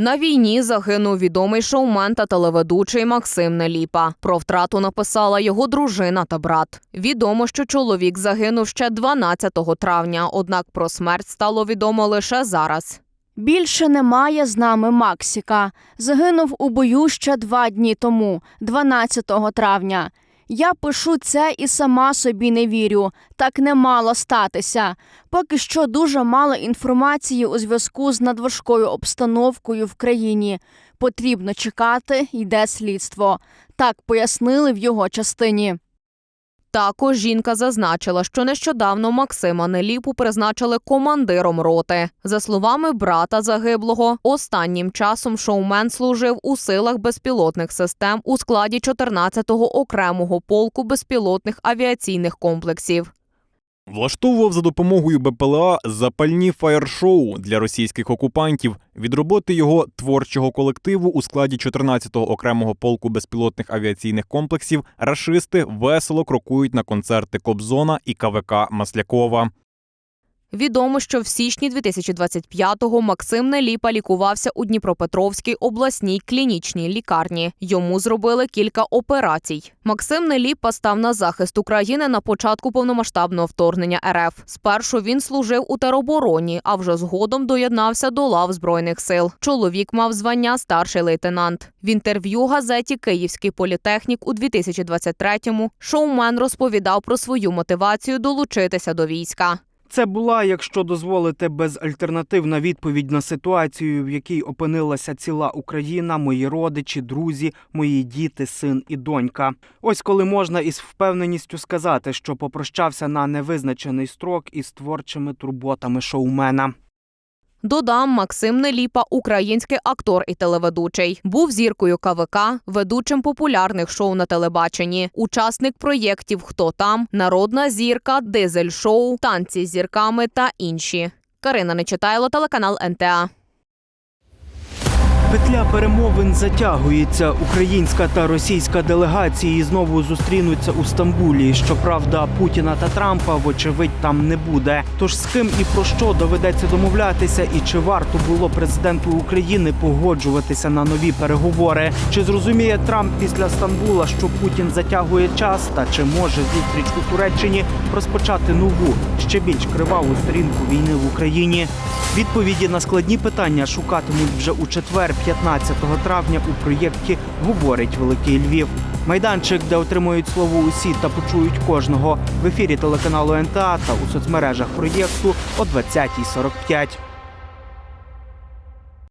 На війні загинув відомий шоумен та телеведучий Максим Неліпа. Про втрату написала його дружина та брат. Відомо, що чоловік загинув ще 12 травня, однак про смерть стало відомо лише зараз. Більше немає з нами Максіка. Загинув у бою ще два дні тому, 12 травня. Я пишу це і сама собі не вірю. Так не мало статися. Поки що дуже мало інформації у зв'язку з надважкою обстановкою в країні. Потрібно чекати, йде слідство. Так пояснили в його частині. Також жінка зазначила, що нещодавно Максима Неліпу призначили командиром роти. За словами брата загиблого, останнім часом шоумен служив у силах безпілотних систем у складі 14-го окремого полку безпілотних авіаційних комплексів. Влаштовував за допомогою БПЛА запальні фаєр-шоу для російських окупантів. Від роботи його творчого колективу у складі 14-го окремого полку безпілотних авіаційних комплексів рашисти весело крокують на концерти Кобзона і КВК Маслякова. Відомо, що в січні 2025-го Максим Неліпа лікувався у Дніпропетровській обласній клінічній лікарні. Йому зробили кілька операцій. Максим Неліпа став на захист України на початку повномасштабного вторгнення РФ. Спершу він служив у теробороні, а вже згодом доєднався до лав збройних сил. Чоловік мав звання старший лейтенант. В інтерв'ю газеті Київський політехнік у 2023-му шоумен розповідав про свою мотивацію долучитися до війська. Це була, якщо дозволите, безальтернативна відповідь на ситуацію, в якій опинилася ціла Україна, мої родичі, друзі, мої діти, син і донька. Ось коли можна із впевненістю сказати, що попрощався на невизначений строк із творчими турботами шоумена. Додам, Максим Неліпа, український актор і телеведучий. Був зіркою КВК, ведучим популярних шоу на телебаченні, учасник проєктів Хто там, Народна зірка, Дизель шоу, танці з зірками та інші. Карина Нечитайло, телеканал НТА. Петля перемовин затягується. Українська та російська делегації знову зустрінуться у Стамбулі. Щоправда, Путіна та Трампа, вочевидь, там не буде. Тож з ким і про що доведеться домовлятися, і чи варто було президенту України погоджуватися на нові переговори? Чи зрозуміє Трамп після Стамбула, що Путін затягує час, та чи може зустріч у Туреччині розпочати нову, ще більш криваву сторінку війни в Україні? Відповіді на складні питання шукатимуть вже у четвер, 15 травня, у проєкті Говорить Великий Львів. Майданчик, де отримують слово усі та почують кожного в ефірі телеканалу НТА та у соцмережах проєкту о 20.45.